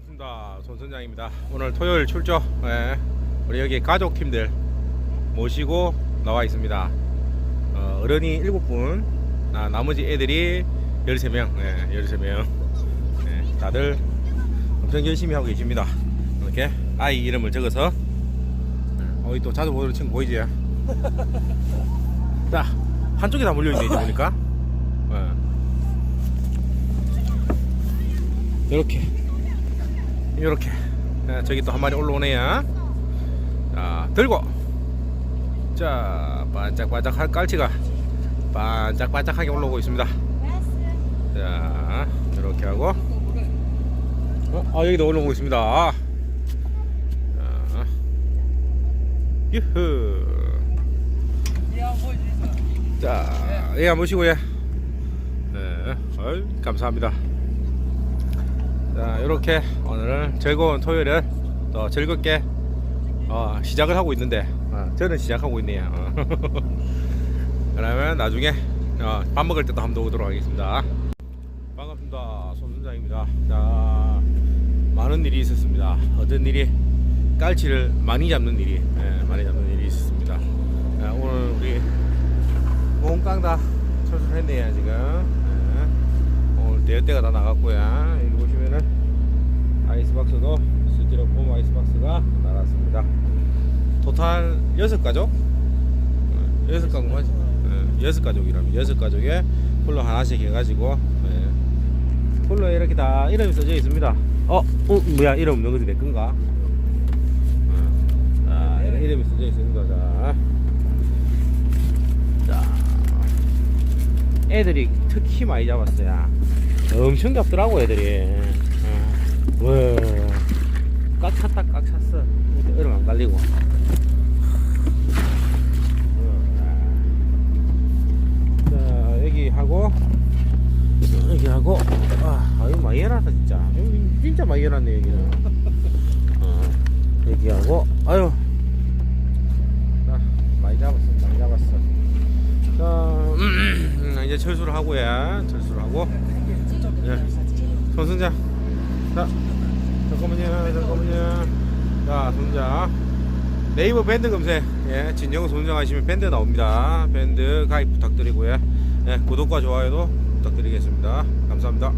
반갑습니다. 손선장입니다. 오늘 토요일 출조. 예, 우리 여기 가족 팀들 모시고 나와 있습니다. 어, 어른이 7분, 아, 나머지 애들이 13명. 예, 13명. 예, 다들 엄청 열심히 하고 계십니다. 이렇게 아이 이름을 적어서 어이 또 자주 보는 친구 보이지? 자, 한쪽에 다 몰려있네, 이제 보니까. 예. 이렇게 이렇게. 자, 저기 또 한 마리 올라오네요. 자 들고. 자 반짝반짝 할 깔치가 반짝반짝하게 올라오고 있습니다. 자 이렇게 하고. 어, 아 여기도 올라오고 있습니다. 자 유후. 자, 예, 한번 보시고요. 네, 어이, 감사합니다. 자, 이렇게 오늘 즐거운 토요일을 또 즐겁게 어, 시작을 하고 있는데, 어, 저는 시작하고 있네요. 어. 그러면 나중에 어, 밥 먹을 때도 한번 오도록 하겠습니다. 반갑습니다. 손순장입니다. 자, 많은 일이 있었습니다. 어떤 일이 깔치를 많이 잡는 일이, 예, 많이 잡는 일이 있었습니다. 자, 오늘 우리 몽깡다 철수했네요 지금 대여대가 다 나갔고요. 여기 보시면은 아이스박스도 스티로폼 아이스박스가 나갔습니다. 토탈 여섯 가족? 예, 여섯 가족 맞지. 예, 여섯 가족이라면 여섯 가족에 폴로 하나씩 해가지고 예. 폴로에 이렇게 다 이름이 써져 있습니다. 어? 어 뭐야 이름 없는 것이 내 건가? 이런 이름이 써져 있습니다. 자. 자, 애들이 특히 많이 잡았어요. 엄청 잡더라고 애들이. 어. 와, 꽉 찼다 꽉 찼어. 얼음 안 갈리고. 어. 자, 여기 하고 여기 하고 아, 아유 많이 해놨다 진짜. 진짜 많이 해놨네 여기는. 어, 여기 하고 아유. 자, 많이 잡았어, 많이 잡았어. 자, 음, 이제 철수를 하고요. 철수를 하고. 예. 손승자. 자, 잠깐만요, 잠깐만요. 자, 손자. 네이버 밴드 검색. 예, 진영 손정 하시면 밴드 나옵니다. 밴드 가입 부탁드리고요. 예, 구독과 좋아요도 부탁드리겠습니다. 감사합니다.